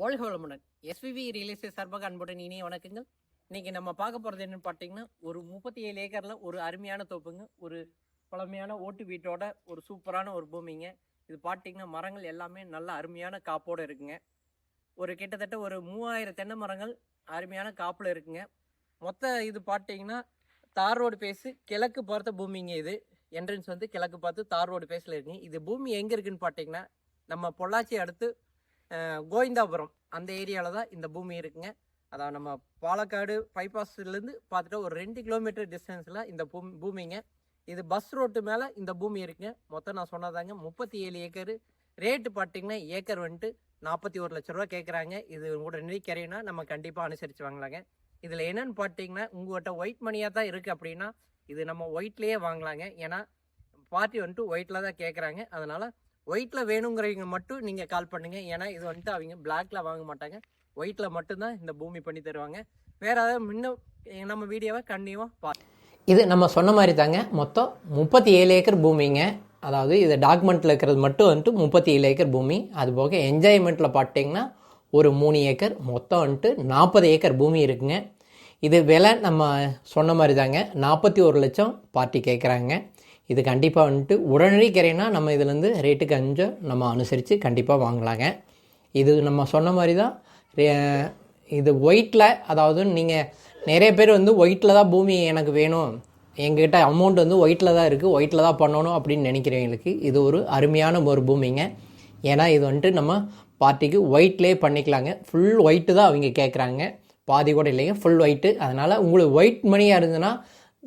வாழ்க வளமுடன். எஸ்பிபி ரியலிஸ்டேட் சார்பாக அன்புடன் இனிய வணக்கங்கள். இன்றைக்கி நம்ம பார்க்க போகிறது என்னென்னு பார்த்தீங்கன்னா ஒரு முப்பத்தி ஏழு ஏக்கரில் ஒரு அருமையான தோப்புங்க. ஒரு பழமையான ஓட்டு வீட்டோட ஒரு சூப்பரான ஒரு பூமிங்க. இது பார்த்தீங்கன்னா மரங்கள் எல்லாமே நல்ல அருமையான காப்போடு இருக்குங்க. ஒரு கிட்டத்தட்ட ஒரு மூவாயிரம் தென்னை மரங்கள் அருமையான காப்பில் இருக்குங்க. மொத்த இது பார்த்தீங்கன்னா தார் ரோடு பேஸு கிழக்கு பார்த்த பூமிங்க இது. என்ட்ரன்ஸ் வந்து கிழக்கு பார்த்து தார் ரோடு பேஸில் இருக்குங்க இது பூமி எங்கே இருக்குதுன்னு பார்த்தீங்கன்னா நம்ம பொள்ளாச்சி அடுத்து கோவிந்தாபுரம். அந்த ஏரியாவில் தான் இந்த பூமி இருக்குங்க. அதான் நம்ம பாலக்காடு பைபாஸ்லேருந்து பார்த்துட்டு ஒரு ரெண்டு கிலோமீட்டர் டிஸ்டன்ஸில் இந்த பூமி பூமிங்க. இது பஸ் ரோட்டு மேலே இந்த பூமி இருக்குங்க. மொத்தம் நான் சொன்னதாங்க முப்பத்தி ஏழு ஏக்கரு. ரேட்டு பார்த்தீங்கன்னா ஏக்கர் வந்துட்டு நாற்பத்தி ஒரு லட்ச ரூபா கேட்குறாங்க இது உங்களோட நிதிக்கரையினா நம்ம கண்டிப்பாக அனுசரித்து வாங்கலாங்க. இதில் என்னென்னு பார்த்தீங்கன்னா உங்கள்கிட்ட ஒயிட் மணியாக தான் இருக்குது அப்படின்னா இது நம்ம ஒயிட்லேயே வாங்கலாங்க. ஏன்னா பார்ட்டி வந்துட்டு ஒயிட்டில் தான் கேட்குறாங்க அதனால் ஒயிட்டில் வேணுங்கிறவங்க மட்டும் நீங்கள் கால் பண்ணுங்கள் ஏன்னா இது வந்துட்டு அவங்க பிளாக்ல வாங்க மாட்டாங்க. ஒயிட்டில் மட்டும்தான் இந்த பூமி பண்ணி தருவாங்க. வேறு ஏதாவது முன்ன நம்ம வீடியோவை கண்டிப்பாக பா இது நம்ம சொன்ன மாதிரி தாங்க. மொத்தம் முப்பத்தி ஏழு ஏக்கர் பூமிங்க. அதாவது இது டாக்குமெண்ட்டில் இருக்கிறது மட்டும் வந்துட்டு முப்பத்தி ஏழு ஏக்கர் பூமி. அது போக என்ஜாய்மெண்ட்டில் பார்த்தீங்கன்னா ஒரு மூணு ஏக்கர். மொத்தம் வந்துட்டு நாற்பது ஏக்கர் பூமி இருக்குங்க. இது விலை நம்ம சொன்ன மாதிரி தாங்க. நாற்பத்தி ஒரு லட்சம் பார்ட்டி கேட்குறாங்க இது கண்டிப்பாக வந்துட்டு உடனடி கரைனா நம்ம இதுலேருந்து ரேட்டு கொஞ்சம் நம்ம அனுசரித்து கண்டிப்பாக வாங்கலாங்க. இது நம்ம சொன்ன மாதிரி தான் இது ஒயிட்டில் அதாவது நீங்கள் நிறைய பேர் வந்து ஒயிட்டில் தான் பூமி எனக்கு வேணும். எங்ககிட்ட அமௌண்ட் வந்து ஒயிட்டில் தான் இருக்குது ஒயிட்டில் தான் பண்ணணும் அப்படின்னு நினைக்கிறவங்களுக்கு இது ஒரு அருமையான ஒரு பூமிங்க. ஏன்னா இது வந்துட்டு நம்ம பார்ட்டிக்கு ஒயிட்லேயே பண்ணிக்கலாங்க. ஃபுல் ஒயிட்டு தான் அவங்க கேட்குறாங்க பாதி கூட இல்லைங்க ஃபுல் ஒயிட்டு அதனால் உங்களுக்கு ஒயிட் மணியாக இருந்ததுன்னா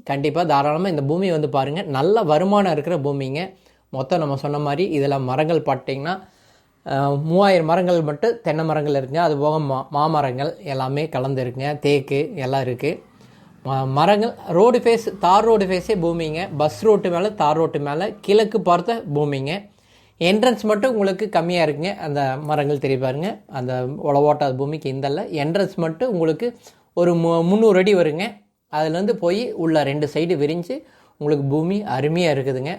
கண்டிப்பாக தாராளமாக இந்த பூமி வந்து பாருங்கள் நல்ல வருமானம் இருக்கிற பூமிங்க. மொத்தம் நம்ம சொன்ன மாதிரி இதில் மரங்கள் பார்த்தீங்கன்னா மூவாயிரம் மரங்கள் மட்டும் தென்னை மரங்கள் இருக்குங்க. அது போக மா மாமரங்கள் எல்லாமே கலந்து இருக்குங்க. தேக்கு எல்லாம் இருக்குது ம- மரங்கள் ரோடு ஃபேஸ் தார் ரோடு ஃபேஸே பூமிங்க. பஸ் ரோட்டு மேலே தார் ரோட்டு மேலே கிழக்கு பார்த்த பூமிங்க. என்ட்ரன்ஸ் மட்டும் உங்களுக்கு கம்மியாக இருக்குங்க. அந்த மரங்கள் தெரிய பாருங்க. அந்த உளவோட்டாத பூமிக்கு இந்தல்ல என்ட்ரன்ஸ் மட்டும் உங்களுக்கு ஒரு மு முந்நூறு அடி வருங்க. அதுலேருந்து போய் உள்ள ரெண்டு சைடு விரிஞ்சு உங்களுக்கு பூமி அருமையாக இருக்குதுங்க.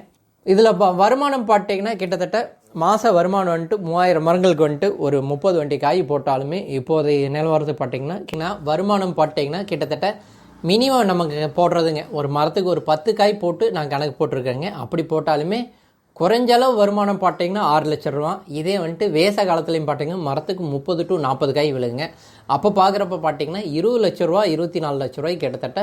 இதில் ப வருமானம் பார்த்தீங்கன்னா கிட்டத்தட்ட மாத வருமானம் வந்துட்டு மூவாயிரம் மரங்களுக்கு வந்துட்டு ஒரு முப்பது வண்டி காய் போட்டாலுமே இப்போதைய நிலவரத்து பார்த்தீங்கன்னா வருமானம் பார்த்தீங்கன்னா கிட்டத்தட்ட மினிமம் நமக்கு போடுறதுங்க. ஒரு மரத்துக்கு ஒரு பத்து காய் போட்டு நான் கணக்கு போட்டிருக்கேங்க. அப்படி போட்டாலுமே குறைஞ்ச அளவு வருமானம் பார்த்தீங்கன்னா ஆறு லட்ச ரூபா. இதே வந்துட்டு வேச காலத்துலையும் பார்த்தீங்கன்னா மரத்துக்கு முப்பது டு நாற்பது காய் விழுங்க அப்போ பார்க்குறப்ப பார்த்தீங்கன்னா இருபது லட்ச ரூபா இருபத்தி நாலு லட்ச ரூபாய்க்கு கிட்டத்தட்ட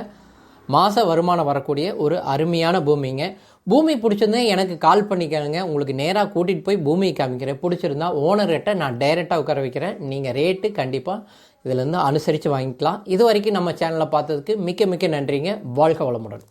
மாத வருமானம் வரக்கூடிய ஒரு அருமையான பூமிங்க. பூமி பிடிச்சிருந்தா எனக்கு கால் பண்ணிக்கணுங்க உங்களுக்கு நேராக கூட்டிகிட்டு போய் பூமியை காமிக்கிறேன். பிடிச்சிருந்தா ஓனர்கிட்ட நான் டைரெக்டாக உட்கார வைக்கிறேன். நீங்கள் ரேட்டு கண்டிப்பாக இதிலேருந்து அனுசரித்து வாங்கிக்கலாம். இது வரைக்கும் நம்ம சேனலை பார்த்ததுக்கு மிக்க மிக்க நன்றிங்க. வாழ்க வளமுடன்.